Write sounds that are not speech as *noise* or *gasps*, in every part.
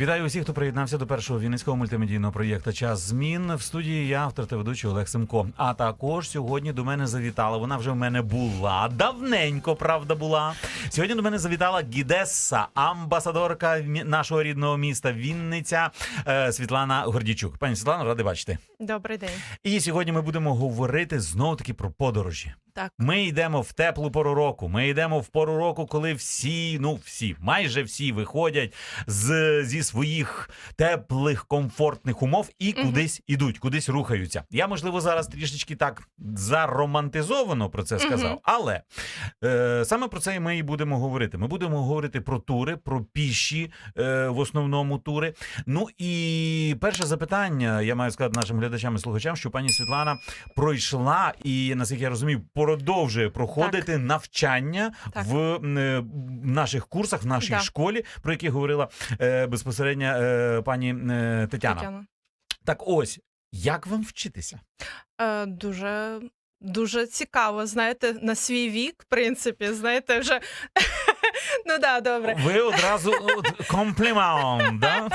Вітаю усіх, хто приєднався до першого вінницького мультимедійного проєкту Час змін в студії. Я автор та ведучий Олег Семко. А також сьогодні до мене завітала. Вона вже в мене була давненько, правда, була. Сьогодні до мене завітала Гідеса, амбасадорка нашого рідного міста Вінниця е, Світлана Гордічук. Пані Світлана, ради бачити. Добрий день. І сьогодні ми будемо говорити знову таки про подорожі. Так. Ми йдемо в теплу пору року. Ми йдемо в пору року, коли всі, ну всі, майже всі виходять з, зі своїх теплих, комфортних умов і Мгм. кудись ідуть, кудись рухаються. Я, можливо, зараз трішечки так заромантизовано про це сказав, Мгм. але е, саме про це ми і будемо говорити. Ми будемо говорити про тури, про піші е, в основному тури. Ну і перше запитання, я маю сказати нашим глядачам і слухачам, що пані Світлана пройшла і, наскільки я розумію, продовжує проходити навчання Так. в е, наших курсах, в нашій Да. школі, про які говорила е, безпосередньо е, пані е, Тетяна. Тетяна. Так ось, як вам вчитися? Е, дуже, дуже цікаво, знаєте, на свій вік, в принципі, знаєте, вже. *laughs* *laughs* ну да, добре. Ви одразу комплімент, *laughs* да?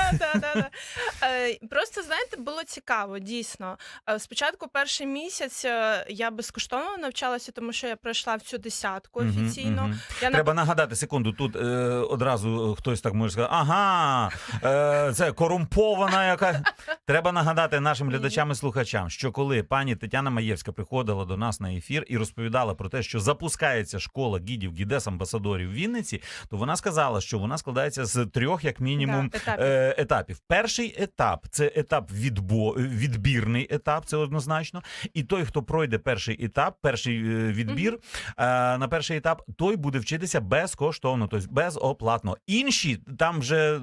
Е, Просто знаєте, було цікаво, дійсно. Е, Спочатку перший місяць е, я безкоштовно навчалася, тому що я пройшла всю десятку офіційно. Я Треба нагадати секунду. Тут одразу хтось так може сказати: ага, це корумпована яка. *laughs* Треба нагадати нашим глядачам і слухачам, що коли пані Тетяна Маєвська приходила до нас на ефір і розповідала про те, що запускається школа гідів, гідес амбасадорів в Вінниці, то вона сказала, що вона складається з трьох, як мінімум, Да, етапів. е, етапів. Перший етап це етап відбо... відбірний етап, це однозначно. І той, хто пройде перший етап, перший е, відбір е, на перший етап, той буде вчитися безкоштовно, тобто безоплатно. Інші там вже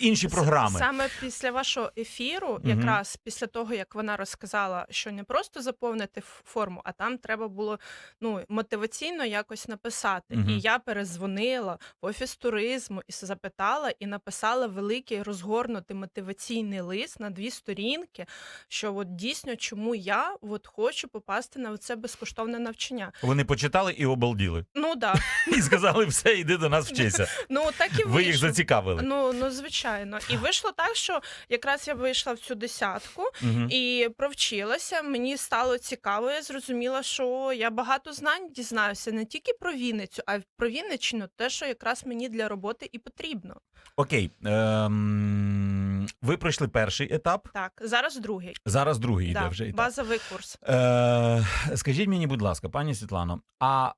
інші програми. Саме після вашого ефіру, Мгм. якраз після того, як вона розказала, що не просто заповнити форму, а там треба було ну мотиваційно якось написати. Мгм. І я перезвонила в офіс туризму і запитала, і написала великий розгорнутий мотиваційний лист на дві сторінки. Що от дійсно чому я от хочу попасти на це безкоштовне навчання. Вони почитали і обалділи. Ну да, *laughs* І сказали, все, йди до нас вчися. *laughs* ну так і Ви їх зацікавили. Ну, ну звичайно, і вийшло так, що якраз я вийшла в цю десятку і провчилася. Мені стало цікаво. Я зрозуміла, що я багато знань дізнаюся не тільки про Вінницю, а й про Вінниччину, те, що якраз мені для роботи і потрібно. Окей. Ем... Ви пройшли перший етап, Так, зараз другий. зараз другий йде Да, вже етап. базовий курс. Е, скажіть мені, будь ласка, пані Світлано, а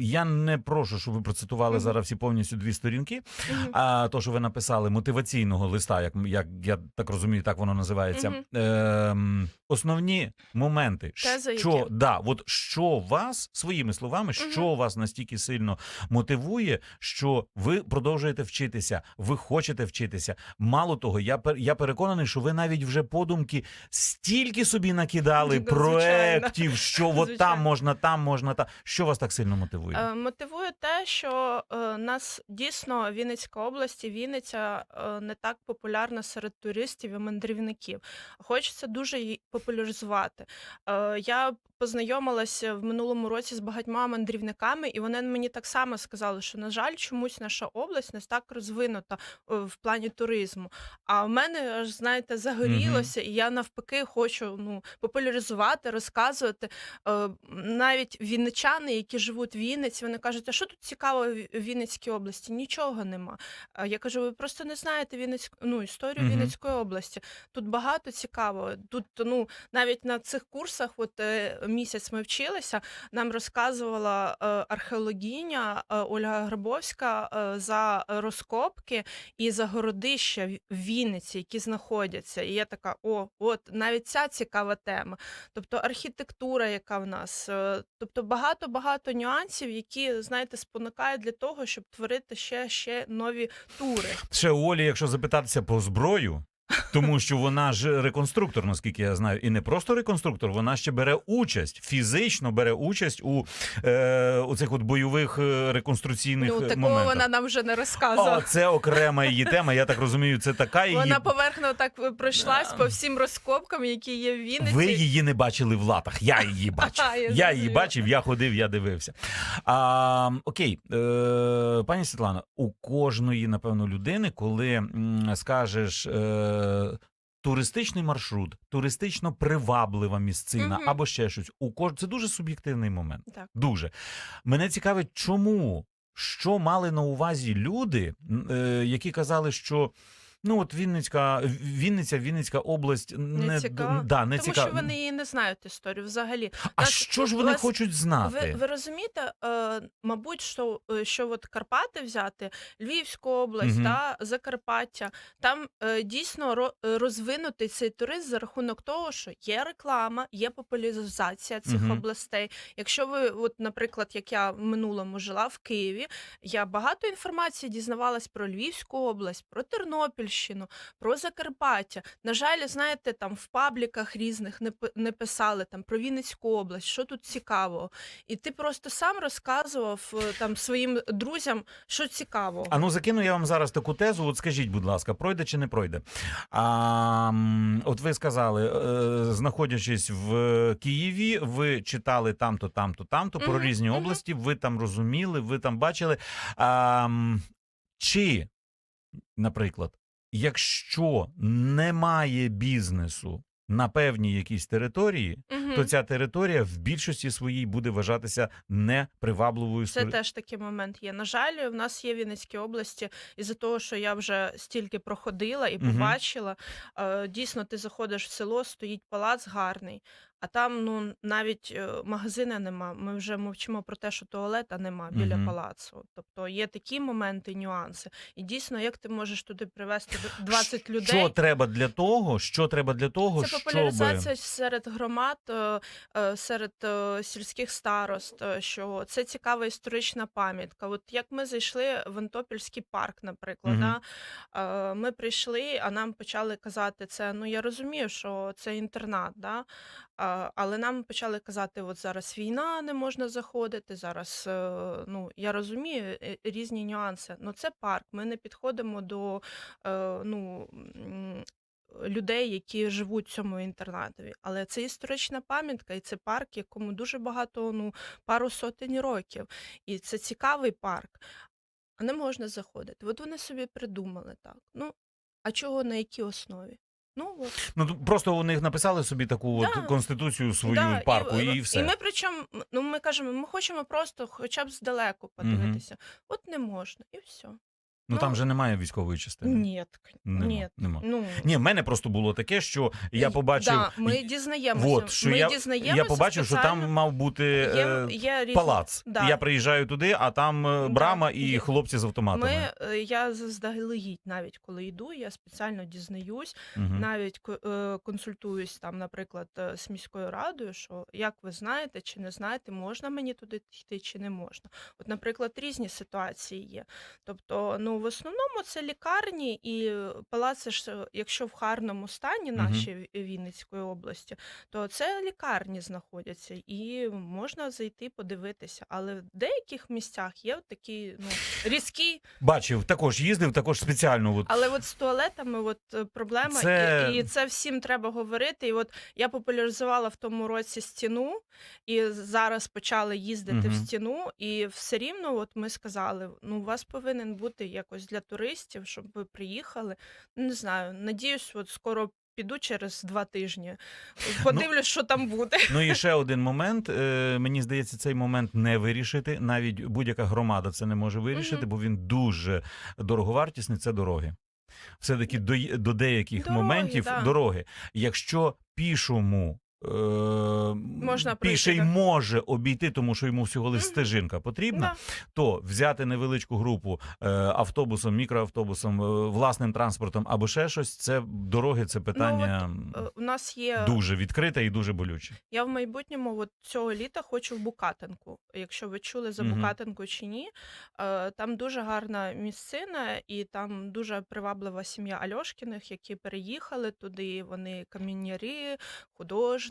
я не прошу, щоб ви процитували зараз всі повністю дві сторінки. А то, що ви написали мотиваційного листа, як, як я так розумію, так воно називається. Мгм. Ем, основні моменти, Тези що, які? да, от що вас своїми словами, що вас настільки сильно мотивує, що ви продовжуєте вчитися, ви хочете вчитися. Мало того, я я переконаний, що ви навіть вже подумки стільки собі накидали Ну, проєктів, що от там можна, там можна, та що вас так сильно мотивує? Е, Мотивує те, що е, нас дійсно Вінницька область Вінниця е, не так популярна серед туристів і мандрівників. Хочеться дуже її популяризувати. Я познайомилася в минулому році з багатьма мандрівниками, і вони мені так само сказали, що на жаль, чомусь наша область не так розвинута е, в плані туризму. А в мене аж знаєте загорілося, і я навпаки хочу ну популяризувати, розказувати. Е, Навіть вінничани, які живуть в Вінниці, вони кажуть, а що тут цікаво в Вінницькій області? Нічого нема. Я кажу, ви просто не знаєте Вінницьку ну, історію. Вінницької області. Тут багато цікавого. Тут ну навіть на цих курсах, от е, місяць ми вчилися, нам розказувала е, археологиня е, Ольга Грабовська е, за розкопки і за городища в Вінниці, які знаходяться. І я така: о, от навіть ця цікава тема. Тобто архітектура, яка в нас, тобто багато багато нюансів, які знаєте, спонукають для того, щоб творити ще ще нові тури. Ще Олі, якщо запитатися про зброю, Тому що вона ж реконструктор, наскільки я знаю, і не просто реконструктор, вона ще бере участь, фізично бере участь у, е, у цих от бойових е, реконструкційних Ну, е, такого моментах. вона нам вже не О, розказувала. це окрема її тема. Я так розумію, це така її. Вона поверхно так пройшлась по всім розкопкам, які є в Вінниці. Ви її не бачили в латах. Я її *laughs* бачив. Я я її бачив, я ходив, я дивився. А, окей, е, пані Світлано, у кожної, напевно, людини, коли м, скажеш. Е, Туристичний маршрут, туристично приваблива місцина угу. або ще щось. У кож... Це дуже суб'єктивний момент. Так. Дуже. Мене цікавить, чому? Що мали на увазі люди, е, які казали, що ну от Вінницька, Вінниця, Вінницька область Не не, да, не Тому цікаво. що вони її не знають історію взагалі. А Нас- що ж вони вас- хочуть знати? Ви, ви розумієте, е, мабуть, що, е, що от Карпати взяти, Львівську область, Мгм. та, Закарпаття, там е, дійсно е, розвинутий цей турист за рахунок того, що є реклама, є популяризація цих Мгм. областей. Якщо ви, от, наприклад, як я в минулому жила в Києві, я багато інформації дізнавалась про Львівську область, про Тернопільщину, про Закарпаття. На жаль, знаєте, там в пабліках різних не, не писали там про Вінницьку область, що тут цікавого. І ти просто сам розказував е, там своїм друзям, що цікавого. А ну закину я вам зараз таку тезу. От скажіть, будь ласка, пройде чи не пройде? А, от ви сказали, е, знаходячись в Києві, ви читали там-то, там-то, там-то про Мгм, різні області. Ви там розуміли, ви там бачили. А, чи, наприклад, якщо немає бізнесу на певній якійсь території, Мгм. то ця територія в більшості своїй буде вважатися непривабливою Це теж такий момент є. На жаль, в нас є в Вінницькій області, із-за того, що я вже стільки проходила і побачила. е, Дійсно, ти заходиш в село, стоїть палац гарний, а там ну навіть е, магазина нема. Ми вже мовчимо про те, що туалета нема біля Мгм. палацу. Тобто є такі моменти, нюанси. І дійсно, як ти можеш туди привезти 20 людей? Що треба для того? Що треба для того, Це щоб популяризація серед громад, е, е, серед е, сільських старост, е, що це цікава історична пам'ятка. От як ми зайшли в Антопільський парк, наприклад, Мгм. да, е, ми прийшли, а нам почали казати це. Ну я розумію, що це інтернат, да, але нам почали казати, от зараз війна, не можна заходити. Зараз е, ну я розумію е, різні нюанси. Ну це парк. Ми не підходимо до е, ну. людей, які живуть в цьому інтернатові. Але це історична пам'ятка, і це парк, якому дуже багато, ну, пару сотень років. І це цікавий парк. А не можна заходити. От вони собі придумали так. Ну, а чого на якій основі? Ну, от. Ну просто у них написали собі таку Да. от конституцію свою Да, парку, і, і, все. І ми причому, ну ми кажемо, ми хочемо просто хоча б здалеку подивитися. От не можна, і все. Ну там ну, же немає військової частини. Ні, Нема, ні. нема. Ну, Ні, в мене просто було таке, що я побачив. Да, ми дізнаємося. Вот, що ми я, дізнаємося я побачив, що спеціально. там мав бути е, Є, є різні... палац. Да. І я приїжджаю туди, а там е, Да, брама і є. хлопці з автоматами. Ми, е, я заздалегідь, навіть коли йду, я спеціально дізнаюсь, Мгм. навіть ко- е, консультуюсь там, наприклад, е, з міською радою, що як ви знаєте чи не знаєте, можна мені туди йти чи не можна. От, наприклад, різні ситуації є. Тобто, ну в основному це лікарні і е, палаци ж, е, якщо в гарному стані Мгм. наші в- Вінницької області, то це лікарні знаходяться, і можна зайти подивитися. Але в деяких місцях є такі ну різкі Бачив, також їздив, також спеціально. От. але от з туалетами от е, проблема, Це- і, і це всім треба говорити. І от я популяризувала в тому році стіну, і зараз почали їздити в стіну, і все рівно, от ми сказали: ну, у вас повинен бути якось для туристів, щоб ви приїхали. Ну, Не знаю, надіюсь, от скоро. Піду через два тижні, подивлюсь, що там буде. Ну і ще один *laughs* момент. Е, мені здається, цей момент не вирішити. Навіть будь-яка громада це не може вирішити, Мгм. бо він дуже дороговартісний. Це дороги. Все таки до, до деяких Дороги, моментів да. дороги. Якщо пішому Можна пройти, піший так. може обійти, тому що йому всього лише стежинка потрібна, Да. то взяти невеличку групу е, автобусом, мікроавтобусом, е, власним транспортом або ще щось, це дороги, це питання Е, У нас є дуже відкрите і дуже болюче. Я в майбутньому от цього літа хочу в Букатинку. Якщо ви чули за. Букатинку чи ні, е, там дуже гарна місцина, і там дуже приваблива сім'я Альошкіних, які переїхали туди. Вони камінярі,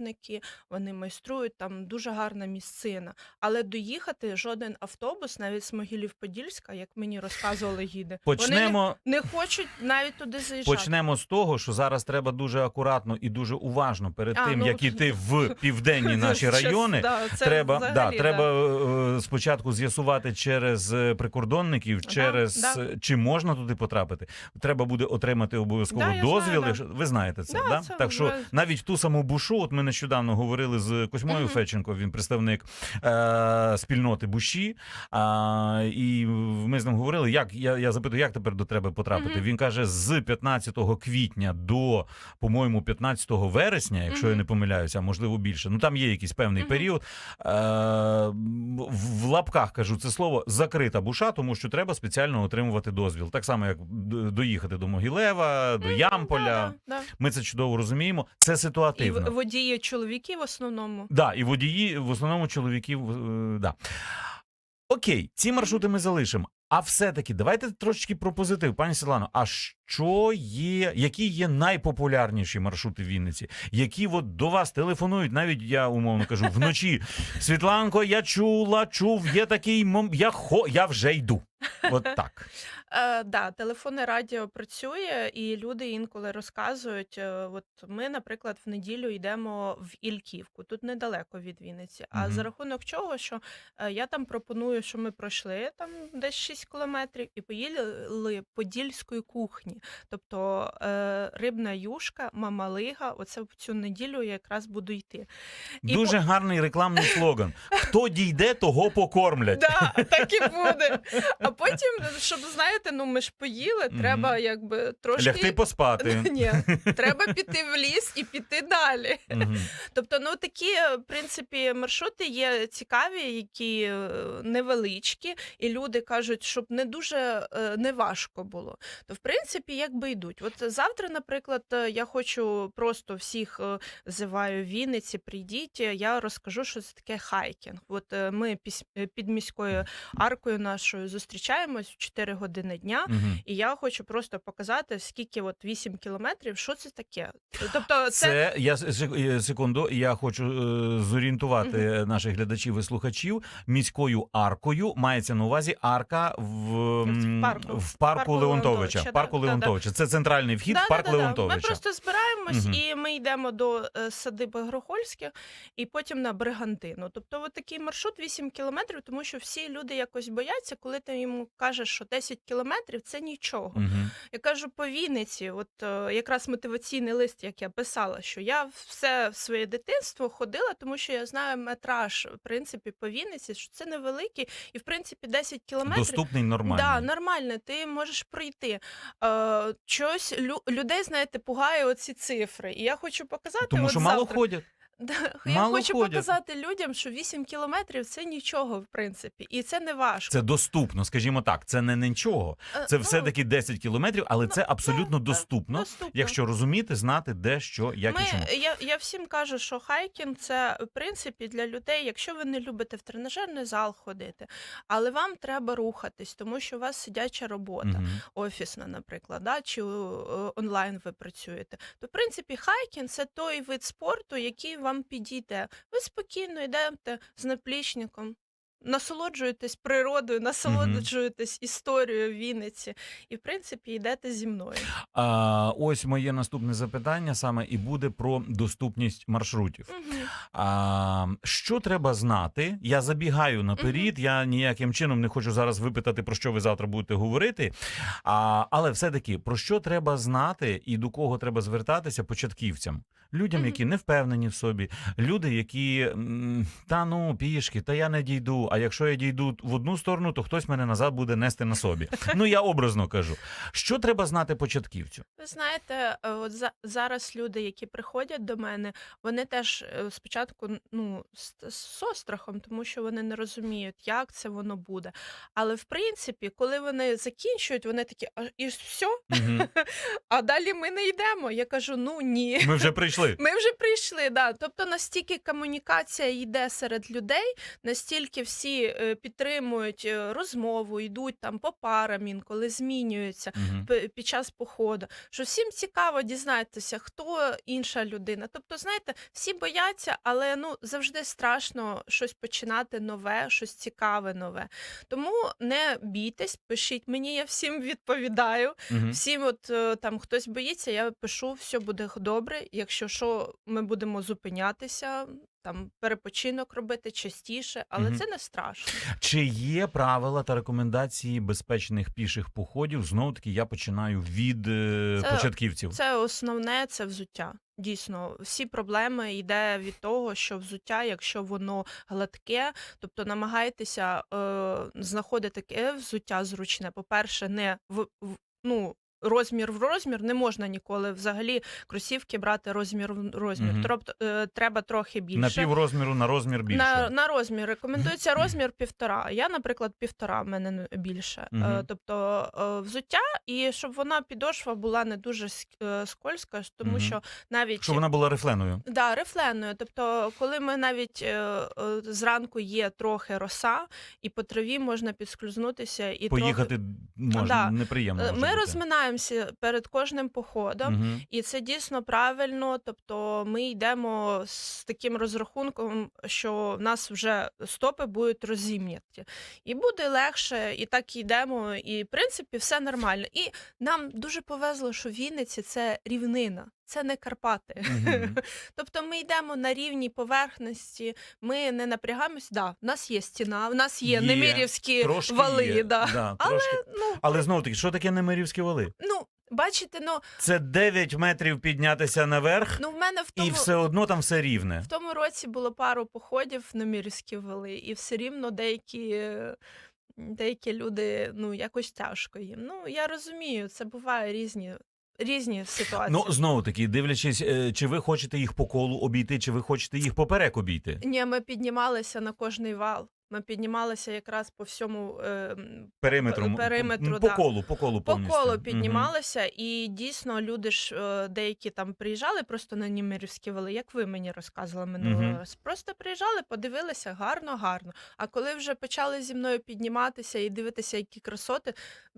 художники, вони майструють. Там дуже гарна місцина. Але доїхати жоден автобус, навіть з Могилів-Подільська, як мені розказували гіди, вони не, не хочуть навіть туди заїжджати. Почнемо з того, що зараз треба дуже акуратно і дуже уважно перед А, тим, ну, як іти в *laughs* південні наші райони. да, це Треба, взагалі, да, треба е, спочатку з'ясувати через е, прикордонників, через да. е, чи можна туди потрапити. Треба буде отримати обов'язково Да, дозвіл. знаю, да. Ви знаєте це, Да, да? це так що навіть ту саму бушу, от ми нещодавно говорили з Косьмою Мгм. Феченко, він представник е, спільноти Буші. А, і ми з ним говорили, як я, я запитую, як тепер до тебе потрапити. Мгм. Він каже, з 15 квітня до, по-моєму, 15 вересня, якщо я не помиляюся, а можливо більше. Ну там є якийсь певний Мгм. період. Е, в лапках кажу це слово закрита буша, тому що треба спеціально отримувати дозвіл. Так само, як доїхати до Могилева, до Мгм, Ямполя. Да, да. Ми це чудово розуміємо. Це І ситуативно. в- водії чоловіки в основному. Да, і водії в основному чоловіків. е, Да. Окей, ці маршрути ми залишимо. А все-таки давайте трошечки про позитив, пані Світлано. А що є, які є найпопулярніші маршрути в Вінниці? Які от до вас телефонують, навіть я умовно кажу, вночі. Світланко, я чула, чув, є такий мом. Я хо, я вже йду. От *laughs* так. Е, да, телефонне радіо працює, і люди інколи розказують. е, От ми, наприклад, в неділю йдемо в Ільківку, тут недалеко від Вінниці. А Мгм. за рахунок чого, що е, я там пропоную, що ми пройшли там десь 6 кілометрів і поїли подільської кухні. Тобто е, рибна юшка, мамалига. Оце в цю неділю я якраз буду йти. І Дуже гарний рекламний *laughs* слоган. Хто дійде, того покормлять. Да, так і буде. *laughs* А потім, щоб знаєте, ну ми ж поїли, треба якби трошки Лягти поспати. Ні, *laughs* треба піти в ліс і піти далі. Тобто, ну такі е, в принципі маршрути є цікаві, які е, невеличкі, і люди кажуть, щоб не дуже е, не важко було. То в принципі, якби йдуть. От завтра, наприклад, я хочу просто всіх зиваю в Вінниці, прийдіть. Я розкажу, що це таке хайкінг. От ми під міською аркою нашою зустрічаємось в 4 години дня. Мгм. І я хочу просто показати, скільки от 8 кілометрів, що це таке. Тобто, це, Це я е, секунду. Я хочу е, зорієнтувати наших глядачів і слухачів. Міською аркою мається на увазі арка в, В парку. в парку Парку Леонтовича. Леонтовича, В парку да, да, да. Леонтовича. Це центральний вхід в парк Да-да-да. Ми просто збираємось Мгм. і ми йдемо до е, садиби Грохольських і потім на Бригантину. Тобто, от такий маршрут 8 кілометрів, тому що всі люди якось бояться, коли ти йому кажеш, що 10 кілометрів це нічого. Мгм. Я кажу по Вінниці, от е, якраз мотиваційний лист, як я писала, що я все своє дитинство ходила, тому що я знаю метраж, в принципі, по Вінниці, що це невеликий, і в принципі 10 кілометрів. Доступний нормальний. Да, нормально, ти можеш пройти. Е, щось лю, людей, знаєте, пугає оці цифри. І я хочу показати. Тому от що мало ходять. Да, *laughs* я мало хочу ходять. показати людям, що 8 кілометрів це нічого, в принципі, і це не важко. Це доступно, скажімо так. Це не нічого. Е, Це ну, все-таки 10 кілометрів, але ну, це абсолютно да, доступно, доступно. якщо розуміти, знати, де, що, як і чому. Ми, я, я всім кажу, що хайкінг це в принципі для людей, якщо ви не любите в тренажерний зал ходити, але вам треба рухатись, тому що у вас сидяча робота. Мгм. офісна, наприклад, да, чи е, онлайн ви працюєте, то в принципі хайкінг це той вид спорту, який вам підійде. Ви спокійно йдете з наплічником. Насолоджуєтесь природою, насолоджуєтесь історією Вінниці, і в принципі йдете зі мною. А, ось моє наступне запитання саме і буде про доступність маршрутів. Мгм. А, що треба знати? Я забігаю наперед, я ніяким чином не хочу зараз випитати, про що ви завтра будете говорити. А, але все-таки про що треба знати і до кого треба звертатися початківцям? Людям, які не впевнені в собі, люди, які та ну пішки, та я не дійду. А якщо я дійду в одну сторону, то хтось мене назад буде нести на собі. *laughs* Ну я образно кажу. Що треба знати початківцю? Ви знаєте, е, от за, зараз люди, які приходять до мене, вони теж е, спочатку ну, з, з острахом, тому що вони не розуміють, як це воно буде. Але в принципі, коли вони закінчують, вони такі, а і все, *laughs* а далі ми не йдемо. Я кажу, ну ні. Ми вже прийшли. *laughs* Ми вже прийшли, да. Тобто настільки комунікація йде серед людей, настільки всі е, підтримують е, розмову, йдуть там по парам інколи змінюються п- під час походу. Що всім цікаво дізнатися, хто інша людина. Тобто, знаєте, всі бояться, але ну завжди страшно щось починати нове, щось цікаве нове. Тому не бійтесь, пишіть мені, я всім *laughs* відповідаю. Мгм. Всім, от е, там хтось боїться, я пишу, все буде добре. Якщо що, ми будемо зупинятися, там перепочинок робити частіше, але Мгм. це не страшно. Чи є правила та рекомендації безпечних піших походів? Знову таки, я починаю від е, Це- початківців. Це основне це взуття. Дійсно, всі проблеми йде від того, що взуття, якщо воно гладке, тобто намагайтеся е, знаходити таке взуття зручне. По-перше, не в, в ну. Розмір в розмір не можна ніколи взагалі кросівки брати розмір в розмір. Мгм. Тобто е, треба трохи більше. На піврозміру на розмір більше. На, на розмір рекомендується розмір півтора. Я, наприклад, півтора в мене більше. Е, тобто е, взуття, і щоб вона підошва була не дуже е, скользка, тому Мгм. що навіть Щоб вона була рифленою. Да, рифленою. Тобто, коли ми навіть е, е, зранку є трохи роса, і по траві можна підскользнутися і Поїхати можна Да. неприємно. може Ми бути. Розминаємося перед кожним походом. угу. І це дійсно правильно. Тобто ми йдемо з таким розрахунком, що в нас вже стопи будуть розім'яті. І буде легше, і так йдемо. І в принципі все нормально. І нам дуже повезло, що Вінниці це рівнина. Це не Карпати. Мгм. *laughs* Тобто ми йдемо на рівній поверхності, ми не напрягаємось. Да, в нас є стіна, в нас є, Є, немирівські Трошки вали. є. Да. Да, Але трошки. ну, Але знову таки, що таке немирівські вали? ну, бачите, ну, Це 9 метрів піднятися наверх, ну в мене в тому і все одно там все рівне. В тому році було пару походів на Мірські вели, і все рівно деякі, деякі люди ну якось тяжко їм. Ну я розумію, це буває різні, різні ситуації. Ну знову таки, дивлячись, е, чи ви хочете їх по колу обійти, чи ви хочете їх поперек обійти. Ні, ми піднімалися на кожний вал. Ми піднімалися якраз по всьому е, м, Периметром П- периметру, по да. колу, по колу по повністю. колу піднімалися, і дійсно люди ж е, деякі там приїжджали просто на Німирівські вали, як ви мені розказували минулого Мгм. раз. Просто приїжджали, подивилися гарно, гарно. А коли вже почали зі мною підніматися і дивитися, які красоти,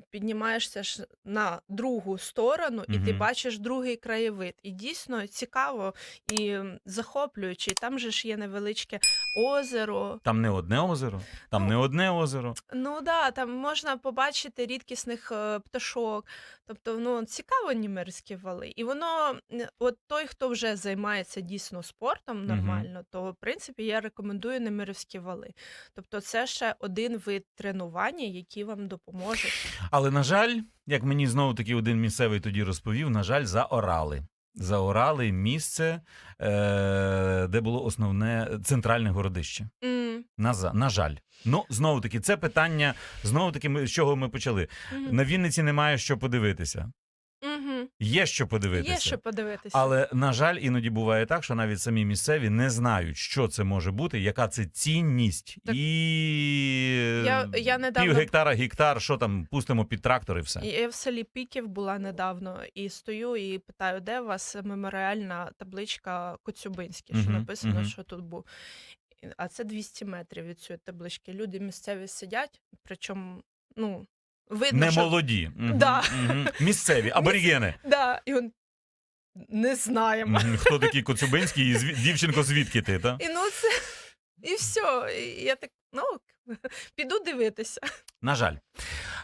піднімаєшся ж на другу сторону, і ти бачиш другий краєвид. І дійсно цікаво і захоплююче. Там же ж є невеличке озеро. Там не одне озеро, там Ну, не одне озеро. Ну да, там можна побачити рідкісних е, пташок. Тобто, ну цікаво німерські вали. І воно, от той, хто вже займається дійсно спортом нормально, нормально, то в принципі я рекомендую немирівські вали. Тобто, це ще один вид тренування, який вам допоможе. Але на жаль, як мені знову таки один місцевий тоді розповів, на жаль, заорали. Заорали місце, е, де було основне центральне городище. Mm. На, на жаль. Ну, знову таки, це питання, знову таки, ми, з чого ми почали. мгм, На Вінниці немає що подивитися. Є що подивитися. Є що подивитися. Але на жаль, іноді буває так, що навіть самі місцеві не знають, що це може бути, яка це цінність, Так. і Я- я недавно- пів гектара, гектар, що там пустимо під трактор і все. Я в селі Піків була недавно і стою і питаю, де у вас меморіальна табличка Коцюбинський, що Мгм, написано, мгм. що тут був. А це 200 метрів від цієї таблички. Люди місцеві сидять, причому, ну, видно, Не що... молоді. Угу, Да. угу. Місцеві, аборігени. Да, і він, Не знаємо. Хто такий Коцюбинський і зві- дівчинко, звідки ти? Та? І ну це... І все. І я так, ну, ок, *laughs* піду дивитися. На жаль.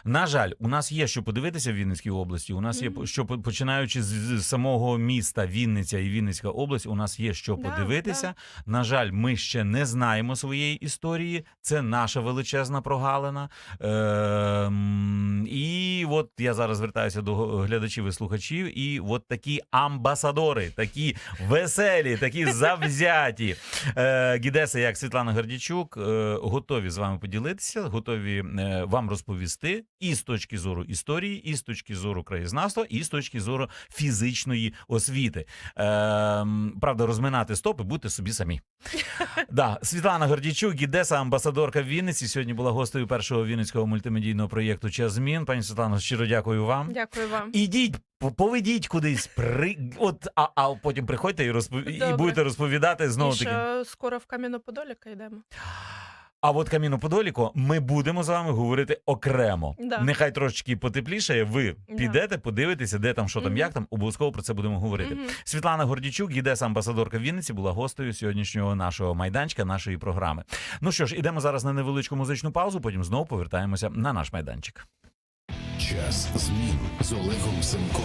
На жаль, у нас є що подивитися в Вінницькій області. У нас є що починаючи з, самого міста Вінниця і Вінницька область. У нас є що Да, подивитися. На жаль, ми ще не знаємо своєї історії. Це наша величезна прогалина. Ем, і от я зараз звертаюся до глядачів і слухачів. І от такі амбасадори, такі веселі, такі *laughs* завзяті е, гідеси, як Світлана Гордічук, е, готові з вами поділитися, готові е, вам розповісти і з точки зору історії, і з точки зору краєзнавства, і з точки зору фізичної освіти. Е, правда, розминати стопи, будьте собі самі. *laughs* Да, Світлана Гордійчук, гідеса, амбасадорка в Вінниці. Сьогодні була гостею першого вінницького мультимедійного проєкту Час змін. Пані Світлано, щиро дякую вам. Дякую вам. Ідіть, поведіть кудись, при... от, а, а потім приходьте і, розпов... і будете розповідати знову таки. скоро в Кам'яноподоліка йдемо. *gasps* А от Каміно Подоліко, ми будемо з вами говорити окремо. Да. Нехай трошечки потеплішає. Ви Да. підете, подивитеся, де там, що там, Мгм. як там. Обов'язково про це будемо говорити. Мгм. Світлана Гордічук, гідеса амбасадорка Вінниці, була гостею сьогоднішнього нашого майданчика, нашої програми. Ну що ж, ідемо зараз на невеличку музичну паузу. Потім знову повертаємося на наш майданчик. Час змін з Олегом Семком.